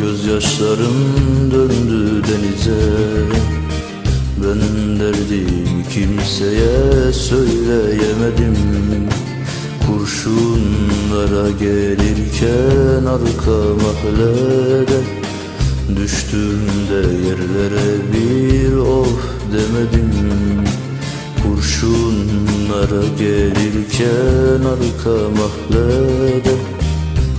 Gözyaşlarım döndü denize. Ben derdim kimseye söyleyemedim. Kurşunlara gelirken arka mahallede Düştüm de yerlere bir of demedim. Kurşunlara gelirken arka mahallede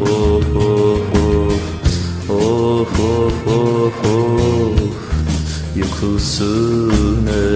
oh oh oh Oh oh oh oh Yıkılsın evin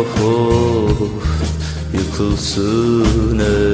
oh oh Yıkılsın evin